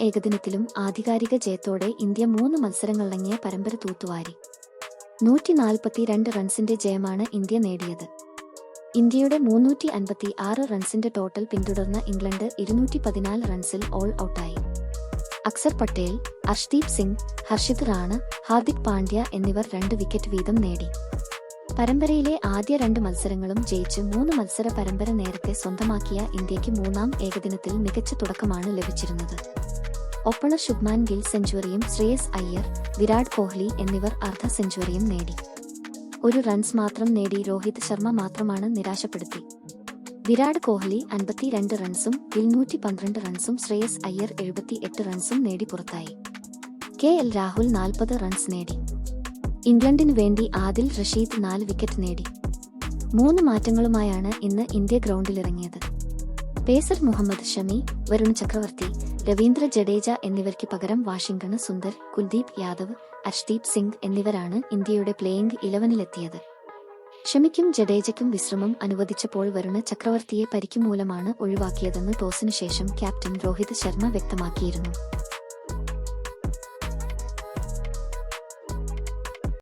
ഏകദിനത്തിലും ആധികാരിക ജയത്തോടെ ഇന്ത്യ മൂന്ന് മത്സരങ്ങളടങ്ങിയ പരമ്പര തൂത്തുവാരി. നൂറ്റി നാൽപ്പത്തിരണ്ട് റൺസിന്റെ ജയമാണ് ഇന്ത്യ നേടിയത്. ഇന്ത്യയുടെ മുന്നൂറ്റി അൻപത്തി ആറ് റൺസിന്റെ ടോട്ടൽ പിന്തുടർന്ന ഇംഗ്ലണ്ട് ഇരുന്നൂറ്റി പതിനാല് റൺസിൽ ഓൾ ഔട്ടായി. അക്സർ പട്ടേൽ അർഷ്ദീപ് സിംഗ് ഹർഷിത് റാണ ഹാർദിക് പാണ്ഡ്യ എന്നിവർ രണ്ട് വിക്കറ്റ് വീതം നേടി. പരമ്പരയിലെ ആദ്യ രണ്ട് മത്സരങ്ങളും ജയിച്ച് മൂന്ന് മത്സര പരമ്പര നേരത്തെ സ്വന്തമാക്കിയ ഇന്ത്യയ്ക്ക് മൂന്നാം ഏകദിനത്തിൽ മികച്ച തുടക്കമാണ് ലഭിച്ചിരുന്നത്. ഒപ്പണ ശുഭ്മാൻ ഗിൽ സെഞ്ചുറിയും ശ്രേയസ് അയ്യർ വിരാട് കോഹ്ലി എന്നിവർ അർദ്ധ സെഞ്ചുറിയും നേടി. ഒരു റൺസ് മാത്രം നേടി രോഹിത് ശർമ്മ മാത്രമാണ് നിരാശപ്പെടുത്തി. വിരാട് കോഹ്ലി അൻപത്തിരണ്ട് റൺസും ഗിൽ നൂറ്റി പന്ത്രണ്ട് റൺസും ശ്രേയസ് അയ്യർ എഴുപത്തി എട്ട് റൺസും നേടി പുറത്തായി. കെ എൽ രാഹുൽ നാൽപ്പത് റൺസ് നേടി. ഇംഗ്ലണ്ടിനു വേണ്ടി ആദിൽ റഷീദ് നാല് വിക്കറ്റ് നേടി. മൂന്ന് മാറ്റങ്ങളുമായാണ് ഇന്ന് ഇന്ത്യ ഗ്രൗണ്ടിലിറങ്ങിയത്. പേസർ മുഹമ്മദ് ഷമി വരുൺ ചക്രവർത്തി രവീന്ദ്ര ജഡേജ എന്നിവർക്ക് പകരം വാഷിംഗ്ടണ് സുന്ദർ കുൽദീപ് യാദവ് അർഷ്ദീപ് സിംഗ് എന്നിവരാണ് ഇന്ത്യയുടെ പ്ലേയിംഗ് ഇലവനിലെത്തിയത്. ഷമിക്കും ജഡേജയ്ക്കും വിശ്രമം അനുവദിച്ചപ്പോൾ വരുണ് ചക്രവർത്തിയെ പരിക്കുമൂലമാണ് ഒഴിവാക്കിയതെന്ന് ടോസിനു ശേഷം ക്യാപ്റ്റൻ രോഹിത് ശർമ്മ വ്യക്തമാക്കിയിരുന്നു.